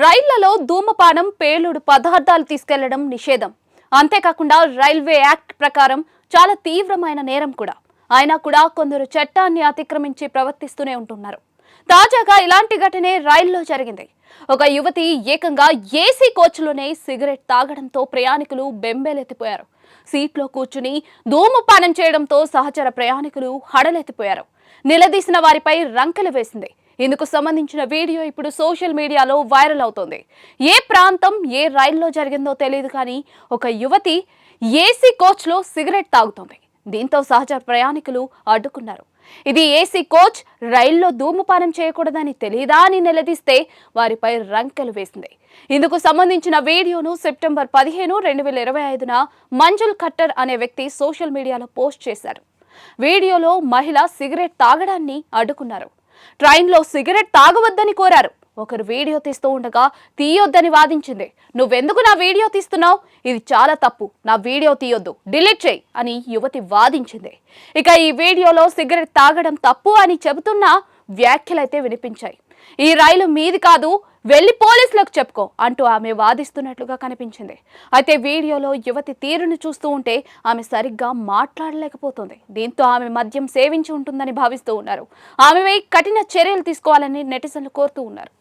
రైళ్ళలో ధూమపానం పేలుడు పదార్థాలు తీసుకెళ్ళడం నిషేధం. అంతేకాకుండా రైల్వే యాక్ట్ ప్రకారం చాలా తీవ్రమైన నేరం కూడా. అయినా కూడా కొందరు చట్టాన్ని అతిక్రమించి ప్రవర్తిస్తూనే ఉంటున్నారు. తాజాగా ఇలాంటి ఘటనే రైల్లో జరిగింది. ఒక యువతి ఏకంగా ఏసీ కోచ్లోనే సిగరెట్ తాగడంతో ప్రయాణికులు బెంబేలెత్తిపోయారు. సీట్లో కూర్చుని ధూమపానం చేయడంతో సహచర ప్రయాణికులు హడలెత్తిపోయారు. నిలదీసిన వారిపై రంకెలు వేసింది. ఇందుకు సంబంధించిన వీడియో ఇప్పుడు సోషల్ మీడియాలో వైరల్ అవుతోంది. ఏ ప్రాంతం ఏ రైల్లో జరిగిందో తెలియదు కానీ ఒక యువతి ఏసీ కోచ్లో సిగరెట్ తాగుతోంది. దీంతో సహచర ప్రయాణికులు అడ్డుకున్నారు. ఇది ఏసీ కోచ్ రైల్లో ధూమపానం చేయకూడదని తెలియదా అని నిలదీస్తే వారిపై రంకెలు వేసింది. ఇందుకు సంబంధించిన వీడియోను సెప్టెంబర్ పదిహేను రెండు వేల ఇరవై ఐదున మంజుల్ ఖట్టర్ అనే వ్యక్తి సోషల్ మీడియాలో పోస్ట్ చేశారు. వీడియోలో మహిళ సిగరెట్ తాగడాన్ని అడ్డుకున్నారు. ట్రైన్లో సిగరెట్ తాగవద్దని కోరారు. ఒకరు వీడియో తీస్తూ ఉండగా తీయొద్దని వాదించింది. నువ్వెందుకు నా వీడియో తీస్తున్నావు? ఇది చాలా తప్పు. నా వీడియో తీయొద్దు. డిలీట్ చేయి అని యువతి వాదించింది. ఇక ఈ వీడియోలో సిగరెట్ తాగడం తప్పు అని చెబుతున్న వ్యాఖ్యలైతే వినిపించాయి. ఈ రైలు మీది కాదు వెళ్ళి పోలీసులకు చెప్పుకో అంటూ ఆమె వాదిస్తున్నట్లుగా కనిపించింది. అయితే వీడియోలో యువతి తీరును చూస్తూ ఉంటే ఆమె సరిగ్గా మాట్లాడలేకపోతుంది. దీంతో ఆమె మద్యం సేవించి ఉంటుందని భావిస్తూ ఉన్నారు. ఆమెపై కఠిన చర్యలు తీసుకోవాలని నెటిజన్లు కోరుతూ ఉన్నారు.